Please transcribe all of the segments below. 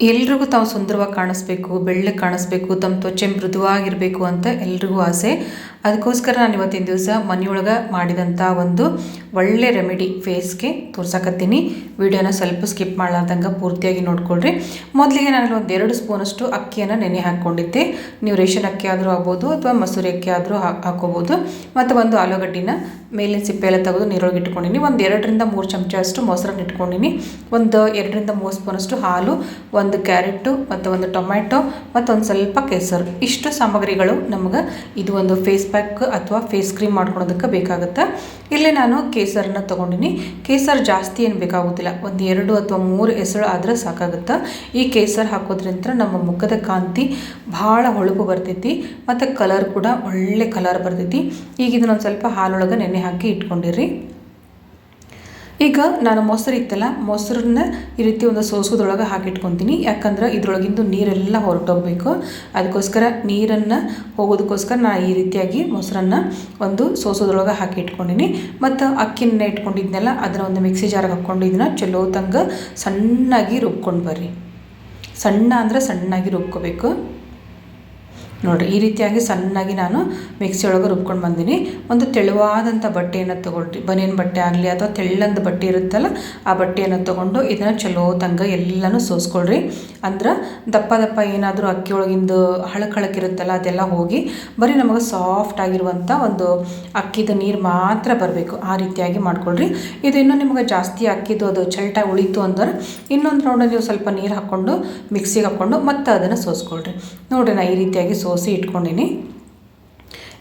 ಎಲ್ರಿಗೂ ತಾವು ಸುಂದರವಾಗಿ ಕಾಣಿಸ್ಬೇಕು ಬೆಳ್ಳಗೆ ಕಾಣಿಸ್ಬೇಕು ತಮ್ಮ ತ್ವಚೆ ಮೃದುವಾಗಿರಬೇಕು ಅಂತ ಎಲ್ರಿಗೂ ಆಸೆ. ಅದಕ್ಕೋಸ್ಕರ ನಾನು ಇವತ್ತಿನ ದಿವಸ ಮನೆಯೊಳಗೆ ಮಾಡಿದಂಥ ಒಂದು ಒಳ್ಳೆ ರೆಮಿಡಿ ಫೇಸ್ಗೆ ತೋರ್ಸಕತ್ತೀನಿ. ವಿಡಿಯೋನ ಸ್ವಲ್ಪ ಸ್ಕಿಪ್ ಮಾಡಲಾರ್ದಂಗೆ ಪೂರ್ತಿಯಾಗಿ ನೋಡ್ಕೊಳ್ರಿ. ಮೊದಲಿಗೆ ನಾನು ಒಂದು ಎರಡು ಸ್ಪೂನಷ್ಟು ಅಕ್ಕಿಯನ್ನು ನೆನೆ ಹಾಕ್ಕೊಂಡಿದ್ದೆ ನೀವು ರೇಷನ್ ಅಕ್ಕಿ ಆದರೂ ಆಗ್ಬೋದು ಅಥವಾ ಮಸೂರಿ ಅಕ್ಕಿ ಆದರೂ ಹಾಕೋಬೋದು. ಮತ್ತು ಒಂದು ಆಲೂಗಡ್ಡಿನ ಮೇಲಿನ ಸಿಪ್ಪೆ ಎಲ್ಲ ತೆಗೆದು ನೀರೊಳಗೆ ಇಟ್ಕೊಂಡಿನಿ. ಒಂದು ಎರಡರಿಂದ ಮೂರು ಚಮಚ ಅಷ್ಟು ಮೊಸರನ್ನ ಇಟ್ಕೊಂಡಿನಿ. ಒಂದು ಎರಡರಿಂದ ಮೂರು ಸ್ಪೂನಷ್ಟು ಹಾಲು, ಒಂದು ಕ್ಯಾರೆಟು ಮತ್ತು ಒಂದು ಟೊಮ್ಯಾಟೊ ಮತ್ತು ಒಂದು ಸ್ವಲ್ಪ ಕೆಸರು. ಇಷ್ಟು ಸಾಮಗ್ರಿಗಳು ನಮ್ಗೆ ಇದು ಒಂದು ಫೇಸ್ ಅಥವಾ ಫೇಸ್ ಕ್ರೀಮ್ ಮಾಡ್ಕೊಳೋದಕ್ಕೆ ಬೇಕಾಗುತ್ತೆ? ಇಲ್ಲಿ ನಾನು ಕೇಸರನ್ನ ತೊಗೊಂಡಿನಿ. ಕೇಸರ್ ಜಾಸ್ತಿ ಏನು ಬೇಕಾಗುತ್ತಿಲ್ಲ ಒಂದು ಎರಡು ಅಥವಾ ಮೂರು ಹೆಸರು ಆದರೆ ಸಾಕಾಗುತ್ತೆ? ಈ ಕೇಸರ್ ಹಾಕೋದ್ರಿಂದ ನಮ್ಮ ಮುಖದ ಕಾಂತಿ ಭಾಳ ಹೊಳಪು ಬರ್ತೈತಿ ಮತ್ತು ಕಲರ್ ಕೂಡ ಒಳ್ಳೆ ಕಲರ್ ಬರ್ತೈತಿ. ಈಗ ಇದನ್ನೊಂದು ಸ್ವಲ್ಪ ಹಾಲೊಳಗೆ ನೆನೆ ಹಾಕಿ ಇಟ್ಕೊಂಡಿರಿ. ಈಗ ನಾನು ಮೊಸರು ಇತ್ತಲ್ಲ, ಮೊಸರನ್ನ ಈ ರೀತಿ ಒಂದು ಸೋಸೋದ್ರೊಳಗೆ ಹಾಕಿಟ್ಕೊತೀನಿ. ಯಾಕಂದ್ರೆ ಇದ್ರೊಳಗಿಂದು ನೀರೆಲ್ಲ ಹೊರಟೋಗ್ಬೇಕು. ಅದಕ್ಕೋಸ್ಕರ ನೀರನ್ನು ಹೋಗೋದಕ್ಕೋಸ್ಕರ ನಾನು ಈ ರೀತಿಯಾಗಿ ಮೊಸರನ್ನು ಒಂದು ಸೋಸೋದ್ರೊಳಗೆ ಹಾಕಿ ಇಟ್ಕೊಂಡಿನಿ ಮತ್ತು ಅಕ್ಕಿನ ಇಟ್ಕೊಂಡಿದ್ನೆಲ್ಲ, ಅದನ್ನು ಒಂದು ಮಿಕ್ಸಿ ಜಾರಿಗೆ ಹಾಕ್ಕೊಂಡು ಇದನ್ನ ಚಲೋ ತಂಗ ಸಣ್ಣಾಗಿ ರುಬ್ಕೊಂಡು ಬರ್ರಿ. ಸಣ್ಣ ಅಂದರೆ ಸಣ್ಣಾಗಿ ರುಬ್ಕೋಬೇಕು. ನೋಡಿರಿ, ಈ ರೀತಿಯಾಗಿ ಸಣ್ಣಾಗಿ ನಾನು ಮಿಕ್ಸಿ ಒಳಗೆ ರುಬ್ಕೊಂಡು ಬಂದೀನಿ. ಒಂದು ತೆಳುವಾದಂಥ ಬಟ್ಟೆಯನ್ನು ತೊಗೊಳ್ರಿ. ಬನಿಯನ್ ಬಟ್ಟೆ ಆಗಲಿ ಅಥವಾ ತೆಳ್ಳಂದು ಬಟ್ಟೆ ಇರುತ್ತಲ್ಲ, ಆ ಬಟ್ಟೆಯನ್ನು ತೊಗೊಂಡು ಇದನ್ನು ಚಲೋ ತಂಗ ಎಲ್ಲನೂ ಸೋಸ್ಕೊಳ್ರಿ. ಅಂದ್ರೆ ದಪ್ಪ ದಪ್ಪ ಏನಾದರೂ ಅಕ್ಕಿ ಒಳಗಿಂದು ಹಳಕ್ ಹಳಕಿರುತ್ತಲ್ಲ ಅದೆಲ್ಲ ಹೋಗಿ ಬರೀ ನಮಗೆ ಸಾಫ್ಟ್ ಆಗಿರುವಂಥ ಒಂದು ಅಕ್ಕಿದ ನೀರು ಮಾತ್ರ ಬರಬೇಕು. ಆ ರೀತಿಯಾಗಿ ಮಾಡ್ಕೊಳ್ರಿ. ಇದು ಇನ್ನೂ ನಿಮಗೆ ಜಾಸ್ತಿ ಅಕ್ಕಿದು ಅದು ಚಲ್ಟ ಉಳಿತು ಅಂದ್ರೆ ಇನ್ನೊಂದು ರೌಂಡ್ ನೀವು ಸ್ವಲ್ಪ ನೀರು ಹಾಕ್ಕೊಂಡು ಮಿಕ್ಸಿಗೆ ಹಾಕ್ಕೊಂಡು ಮತ್ತೆ ಅದನ್ನು ಸೋಸ್ಕೊಳ್ರಿ. ನೋಡಿರಿ ನಾ ಈ ರೀತಿಯಾಗಿ ಸೋಸಿ ಇಟ್ಕೊಂಡಿನಿ.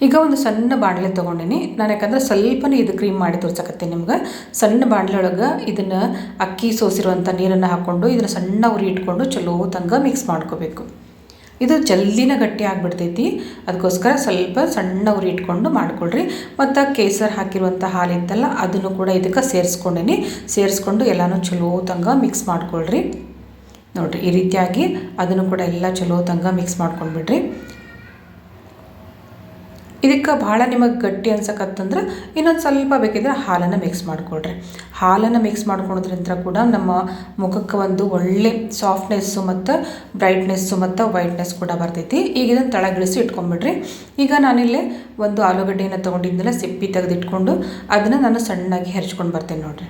ಈಗ ಒಂದು ಸಣ್ಣ ಬಾಣಲೆ ತೊಗೊಂಡಿನಿ. ನಾನು ಯಾಕಂದ್ರೆ ಸ್ವಲ್ಪನೇ ಇದು ಕ್ರೀಮ್ ಮಾಡಿ ತೋರ್ಸಕತ್ತೆ ನಿಮ್ಗೆ. ಸಣ್ಣ ಬಾಣಲೆ ಒಳಗೆ ಇದನ್ನು ಅಕ್ಕಿ ಸೋಸಿರುವಂಥ ನೀರನ್ನು ಹಾಕ್ಕೊಂಡು ಇದನ್ನು ಸಣ್ಣ ಉರಿ ಇಟ್ಕೊಂಡು ಚಲೋ ತಂಗ ಮಿಕ್ಸ್ ಮಾಡ್ಕೋಬೇಕು. ಇದು ಜಲ್ದಿನ ಗಟ್ಟಿ ಆಗಿಬಿಡ್ತೈತಿ. ಅದಕ್ಕೋಸ್ಕರ ಸ್ವಲ್ಪ ಸಣ್ಣ ಉರಿ ಇಟ್ಕೊಂಡು ಮಾಡ್ಕೊಳ್ರಿ. ಮತ್ತು ಕೇಸರ್ ಹಾಕಿರುವಂಥ ಹಾಲಿತ್ತಲ್ಲ ಅದನ್ನು ಕೂಡ ಇದಕ್ಕೆ ಸೇರಿಸ್ಕೊಂಡಿನಿ. ಸೇರಿಸ್ಕೊಂಡು ಎಲ್ಲನೂ ಚಲೋ ತಂಗ ಮಿಕ್ಸ್ ಮಾಡ್ಕೊಳ್ರಿ. ನೋಡಿರಿ, ಈ ರೀತಿಯಾಗಿ ಅದನ್ನು ಕೂಡ ಎಲ್ಲ ಚಲೋ ತಂಗ ಮಿಕ್ಸ್ ಮಾಡ್ಕೊಂಡ್ಬಿಡ್ರಿ. ಇದಕ್ಕೆ ಭಾಳ ನಿಮಗೆ ಗಟ್ಟಿ ಅನ್ಸಕತ್ತಂದ್ರೆ ಇನ್ನೊಂದು ಸ್ವಲ್ಪ ಬೇಕಿದ್ರೆ ಹಾಲನ್ನು ಮಿಕ್ಸ್ ಮಾಡಿಕೊಳ್ರಿ. ಹಾಲನ್ನು ಮಿಕ್ಸ್ ಮಾಡ್ಕೊಳೋದ್ರಿಂದ ಕೂಡ ನಮ್ಮ ಮುಖಕ್ಕೆ ಒಂದು ಒಳ್ಳೆ ಸಾಫ್ಟ್ನೆಸ್ಸು ಮತ್ತು ಬ್ರೈಟ್ನೆಸ್ಸು ಮತ್ತು ವೈಟ್ನೆಸ್ ಕೂಡ ಬರ್ತೈತಿ. ಈಗ ಇದನ್ನು ತಳಗಿಳಿಸಿ ಇಟ್ಕೊಂಬಿಡ್ರಿ. ಈಗ ನಾನಿಲ್ಲೇ ಒಂದು ಆಲೂಗಡ್ಡೆಯನ್ನು ತೊಗೊಂಡಿದ್ದೆಲ್ಲ ಸಿಪ್ಪಿ ತೆಗೆದಿಟ್ಕೊಂಡು ಅದನ್ನು ನಾನು ಸಣ್ಣಾಗಿ ಹೆರ್ಚ್ಕೊಂಡು ಬರ್ತೇನೆ ನೋಡಿರಿ.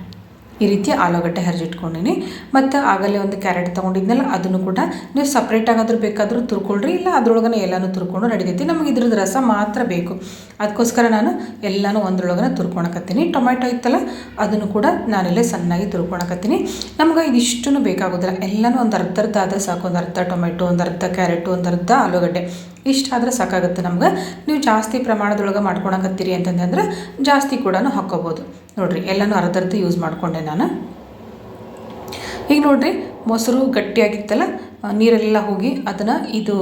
ಈ ರೀತಿ ಆಲೂಗಡ್ಡೆ ಹರಿಜಿಟ್ಕೊಂಡಿನಿ ಮತ್ತು ಆಗಲೇ ಒಂದು ಕ್ಯಾರೆಟ್ ತೊಗೊಂಡಿದ್ನಲ್ಲ, ಅದನ್ನು ಕೂಡ ನೀವು ಸಪ್ರೇಟಾಗಾದ್ರೂ ಬೇಕಾದರೂ ತುರ್ಕೊಳ್ರಿ, ಇಲ್ಲ ಅದ್ರೊಳಗನೆ ಎಲ್ಲನೂ ತುರ್ಕೊಂಡು ನಡಿತೈತಿ ನಮಗೆ ಇದ್ರದ್ದು ರಸ ಮಾತ್ರ ಬೇಕು. ಅದಕ್ಕೋಸ್ಕರ ನಾನು ಎಲ್ಲನೂ ಒಂದ್ರೊಳಗನೆ ತುರ್ಕೊಳಕತ್ತೀನಿ ಟೊಮೆಟೊ ಇತ್ತಲ್ಲ, ಅದನ್ನು ಕೂಡ ನಾನಿಲ್ಲೇ ಸಣ್ಣಾಗಿ ತುರ್ಕೊಳಕತ್ತೀನಿ ನಮ್ಗೆ ಇದಿಷ್ಟು ಬೇಕಾಗೋದಿಲ್ಲ. ಎಲ್ಲನೂ ಒಂದು ಅರ್ಧ ಅರ್ಧ ಸಾಕು. ಒಂದು ಅರ್ಧ ಟೊಮೆಟೊ ಒಂದು ಅರ್ಧ ಕ್ಯಾರೆಟು, ಒಂದು ಅರ್ಧ ಆಲೂಗಡ್ಡೆ. ಇಷ್ಟಾದರೆ ಸಾಕಾಗುತ್ತೆ ನಮ್ಗೆ. ನೀವು ಜಾಸ್ತಿ ಪ್ರಮಾಣದೊಳಗೆ ಮಾಡ್ಕೊಳಕತ್ತೀರಿ ಅಂತಂದ್ರೆ ಜಾಸ್ತಿ ಕೂಡ ಹಾಕ್ಕೋಬೋದು. ನೋಡಿರಿ, ಎಲ್ಲನೂ ಅರ್ಧ ಅರ್ಧ ಯೂಸ್ ಮಾಡಿಕೊಂಡೆ ನಾನು. ಈಗ ನೋಡಿರಿ, ಮೊಸರು ಗಟ್ಟಿಯಾಗಿತ್ತಲ್ಲ ನೀರೆಲ್ಲ ಹೋಗಿ ಅದನ್ನು ಇದು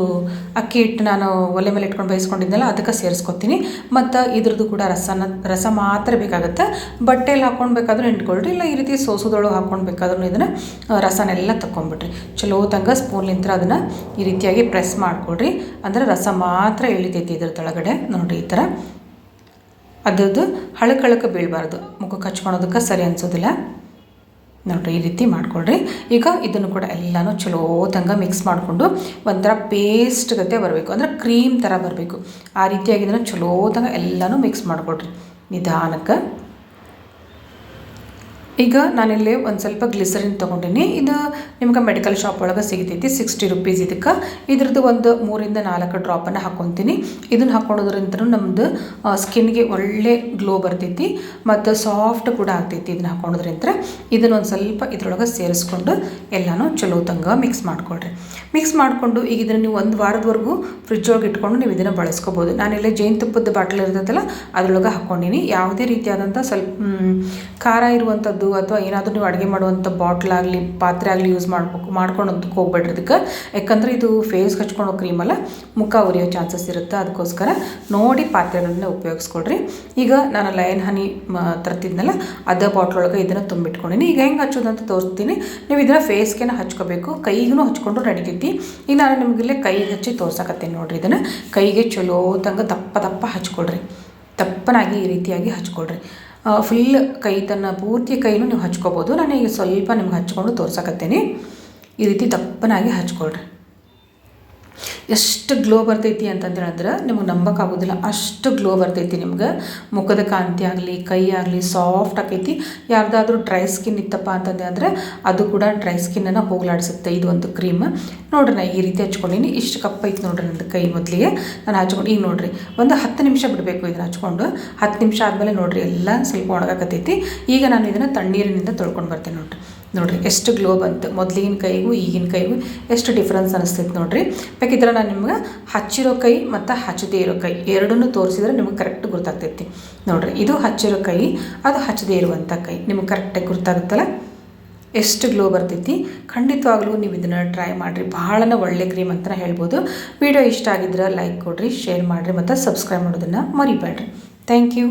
ಅಕ್ಕಿ ಹಿಟ್ಟು ನಾನು ಒಲೆ ಮೇಲೆ ಇಟ್ಕೊಂಡು ಬೇಯಿಸ್ಕೊಂಡಿದ್ದೆನಲ್ಲ ಅದಕ್ಕೆ ಸೇರಿಸ್ಕೊತೀನಿ. ಮತ್ತು ಇದ್ರದ್ದು ಕೂಡ ರಸನ, ರಸ ಮಾತ್ರ ಬೇಕಾಗುತ್ತೆ. ಬಟ್ಟೆಯಲ್ಲಿ ಹಾಕ್ಕೊಳ್ಬೇಕಾದ್ರೂ ಇಟ್ಕೊಳ್ರಿ ಇಲ್ಲ ಈ ರೀತಿ ಸೋಸೋದೊಳಗೆ ಹಾಕ್ಕೊಳ್ಬೇಕಾದ್ರೂ ಇದನ್ನು ರಸನೆಲ್ಲ ತಗೊಂಡ್ಬಿಟ್ರಿ ಚಲೋ ತಂಗ ಸ್ಪೂನ್ಲಿಂತ್ರ ಅದನ್ನು ಈ ರೀತಿಯಾಗಿ ಪ್ರೆಸ್ ಮಾಡಿಕೊಡ್ರಿ ಅಂದರೆ ರಸ ಮಾತ್ರ ಇಳಿತೈತಿ ಇದ್ರ ತೊಳಗಡೆ ನೋಡಿರಿ ಈ ಥರ ಅದರದ್ದು ಹಳಕಳಕ್ಕೆ ಬೀಳಬಾರ್ದು. ಮುಖಕ್ಕೆ ಹಚ್ಕೊಳೋದಕ್ಕೆ ಸರಿ ಅನಿಸೋದಿಲ್ಲ. ನೋಡಿರಿ, ಈ ರೀತಿ ಮಾಡ್ಕೊಳ್ರಿ. ಈಗ ಇದನ್ನು ಕೂಡ ಎಲ್ಲನೂ ಚಲೋ ತಂಗ ಮಿಕ್ಸ್ ಮಾಡಿಕೊಂಡು ಒಂಥರ ಪೇಸ್ಟ್ ಗತೆ ಬರಬೇಕು. ಅಂದರೆ ಕ್ರೀಮ್ ಥರ ಬರಬೇಕು. ಆ ರೀತಿಯಾಗಿ ಇದನ್ನು ಚಲೋ ತಂಗ ಎಲ್ಲನೂ ಮಿಕ್ಸ್ ಮಾಡಿಕೊಡ್ರಿ ನಿಧಾನಕ್ಕೆ. ಈಗ ನಾನಿಲ್ಲಿ ಒಂದು ಸ್ವಲ್ಪ ಗ್ಲಿಸರಿನ್ ತೊಗೊಂಡಿನಿ. ಇದು ನಿಮ್ಗೆ ಮೆಡಿಕಲ್ ಶಾಪ್ ಒಳಗೆ ಸಿಗ್ತೈತಿ ಸಿಕ್ಸ್ಟಿ ರುಪೀಸ್ ಇದಕ್ಕೆ. ಇದ್ರದ್ದು ಒಂದು ಮೂರಿಂದ ನಾಲ್ಕು ಡ್ರಾಪನ್ನು ಹಾಕ್ಕೊತೀನಿ ಇದನ್ನು ಹಾಕ್ಕೊಳೋದ್ರಿಂದ ನಮ್ಮದು ಸ್ಕಿನ್ಗೆ ಒಳ್ಳೆ ಗ್ಲೋ ಬರ್ತೈತಿ ಮತ್ತು ಸಾಫ್ಟ್ ಕೂಡ ಆಗ್ತೈತಿ ಇದನ್ನ ಹಾಕ್ಕೊಳೋದ್ರಿಂದ ಇದನ್ನು ಒಂದು ಸ್ವಲ್ಪ ಇದ್ರೊಳಗೆ ಸೇರಿಸ್ಕೊಂಡು ಎಲ್ಲನೂ ಚಲೋ ತಂಗ ಮಿಕ್ಸ್ ಮಾಡ್ಕೊಳ್ರಿ. ಮಿಕ್ಸ್ ಮಾಡಿಕೊಂಡು ಈಗ ಇದನ್ನು ನೀವು ಒಂದು ವಾರದವರೆಗೂ ಫ್ರಿಜ್ ಒಳಗೆ ಇಟ್ಕೊಂಡು ನೀವು ಇದನ್ನು ಬಳಸ್ಕೋಬೋದು. ನಾನಿಲ್ಲೇ ಜೇನುತುಪ್ಪದ ಬಾಟಲ್ ಇರ್ತೈತಲ್ಲ, ಅದರೊಳಗೆ ಹಾಕ್ಕೊಂಡಿನಿ ಯಾವುದೇ ರೀತಿಯಾದಂಥ ಸ್ವಲ್ಪ ಖಾರ ಇರುವಂಥದ್ದು ಅಥವಾ ಏನಾದರೂ ನೀವು ಅಡುಗೆ ಮಾಡುವಂಥ ಬಾಟ್ಲ್ ಆಗಲಿ, ಪಾತ್ರೆ ಆಗಲಿ ಯೂಸ್ ಮಾಡ್ಬೇಕು ಮಾಡ್ಕೊಂಡು ಹೋಗ್ಬೇಡ್ರಿ ಅದಕ್ಕೆ. ಯಾಕಂದರೆ ಇದು ಫೇಸ್ ಹಚ್ಕೊಳ್ಳೋ ಕ್ರೀಮಲ್ಲ ಮುಖ ಉರಿಯೋ ಚಾನ್ಸಸ್ ಇರುತ್ತೆ. ಅದಕ್ಕೋಸ್ಕರ ನೋಡಿ ಪಾತ್ರೆಗಳನ್ನ ಉಪಯೋಗಿಸ್ಕೊಳ್ರಿ ಈಗ ನಾನು ಲಯನ್ ಹನಿ ತರ್ತಿದ್ನಲ್ಲ ಅದೇ ಬಾಟ್ಲ್ ಒಳಗೆ ಇದನ್ನು ತುಂಬಿಟ್ಕೊಂಡಿನಿ. ಈಗ ಹೆಂಗೆ ಹಚ್ಚೋದು ಅಂತ ತೋರಿಸ್ತೀನಿ. ನೀವು ಇದನ್ನು ಫೇಸ್ಗೆ ಹಚ್ಕೋಬೇಕು. ಕೈಗೂ ಹಚ್ಕೊಂಡು ನಡಿತೈತಿ ಈಗ ನಾನು ನಿಮಗಿಲ್ಲೇ ಕೈಗೆ ಹಚ್ಚಿ ತೋರ್ಸಕತ್ತೀನಿ ನೋಡಿರಿ ಇದನ್ನು. ಕೈಗೆ ಚಲೋ ತಂಗ ದಪ್ಪ ದಪ್ಪ ಹಚ್ಕೊಳ್ರಿ. ತಪ್ಪನಾಗಿ ಈ ರೀತಿಯಾಗಿ ಹಚ್ಕೊಳ್ರಿ. ಫುಲ್ ಕೈ ತನ್ನ ಪೂರ್ತಿ ಕೈನೂ ನೀವು ಹಚ್ಕೋಬೋದು. ನಾನು ಈಗ ಸ್ವಲ್ಪ ನಿಮ್ಗೆ ಹಚ್ಕೊಂಡು ತೋರ್ಸಕತ್ತೇನೆ. ಈ ರೀತಿ ದಪ್ಪನಾಗಿ ಹಚ್ಕೊಳ್ರಿ. ಎಷ್ಟು ಗ್ಲೋ ಬರ್ತೈತಿ ಅಂತಂದ್ರೆ ನಿಮ್ಗೆ ನಂಬಕ್ಕಾಗೋದಿಲ್ಲ ಅಷ್ಟು ಗ್ಲೋ ಬರ್ತೈತಿ ನಿಮ್ಗೆ. ಮುಖದ ಕಾಂತಿ ಆಗಲಿ, ಕೈ ಆಗಲಿ ಸಾಫ್ಟ್ ಆಕೈತಿ ಯಾರ್ದಾದ್ರೂ ಡ್ರೈ ಸ್ಕಿನ್ ಇತ್ತಪ್ಪ ಅಂತಂದೆ ಅಂದರೆ ಅದು ಕೂಡ ಡ್ರೈ ಸ್ಕಿನ್ನನ್ನು ಹೋಗ್ಲಾಡಿಸುತ್ತೆ. ಇದು ಒಂದು ಕ್ರೀಮ್ ನೋಡ್ರಿ ನಾ ಈ ರೀತಿ ಹಚ್ಕೊಂಡಿನಿ. ಇಷ್ಟು ಕಪ್ ಐತಿ ನೋಡ್ರಿ ನಂದು ಕೈ ಮೊದಲಿಗೆ. ನಾನು ಹಚ್ಕೊಂಡು ಈಗ ನೋಡ್ರಿ, ಒಂದು ಹತ್ತು ನಿಮಿಷ ಬಿಡಬೇಕು ಇದನ್ನು ಹಚ್ಕೊಂಡು. ಹತ್ತು ನಿಮಿಷ ಆದಮೇಲೆ ನೋಡ್ರಿ ಎಲ್ಲ ಸ್ವಲ್ಪ ಒಣಗಾಕತ್ತೈತಿ. ಈಗ ನಾನು ಇದನ್ನು ತಣ್ಣೀರಿನಿಂದ ತೊಳ್ಕೊಂಡು ಬರ್ತೀನಿ ನೋಡ್ರಿ. ನೋಡಿರಿ, ಎಷ್ಟು ಗ್ಲೋ ಬಂತು. ಮೊದಲಿನ ಕೈಗೂ ಈಗಿನ ಕೈಗೂ ಎಷ್ಟು ಡಿಫ್ರೆನ್ಸ್ ಅನಿಸ್ತೈತೆ ನೋಡಿರಿ. ಬೇಕಿದ್ರೆ ನಾನು ನಿಮ್ಗೆ ಹಚ್ಚಿರೋ ಕೈ ಮತ್ತು ಹಚ್ಚದೇ ಇರೋ ಕೈ ಎರಡನ್ನೂ ತೋರಿಸಿದ್ರೆ ನಿಮ್ಗೆ ಕರೆಕ್ಟ್ ಗೊತ್ತಾಗ್ತೈತಿ. ನೋಡಿರಿ, ಇದು ಹಚ್ಚಿರೋ ಕೈ, ಅದು ಹಚ್ಚದೇ ಇರುವಂಥ ಕೈ. ನಿಮ್ಗೆ ಕರೆಕ್ಟಾಗಿ ಗೊತ್ತಾಗುತ್ತಲ್ಲ? ಎಷ್ಟು ಗ್ಲೋ ಬರ್ತೈತಿ. ಖಂಡಿತವಾಗ್ಲೂ ನೀವು ಇದನ್ನು ಟ್ರೈ ಮಾಡಿರಿ. ಬಹಳನ ಒಳ್ಳೆ ಕ್ರೀಮ್ ಅಂತ ಹೇಳ್ಬೋದು. ವಿಡಿಯೋ ಇಷ್ಟ ಆಗಿದ್ರೆ ಲೈಕ್ ಕೊಡಿರಿ ಶೇರ್ ಮಾಡಿರಿ ಮತ್ತು ಸಬ್ಸ್ಕ್ರೈಬ್ ಮಾಡೋದನ್ನು ಮರಿಬೇಡ್ರಿ. Thank you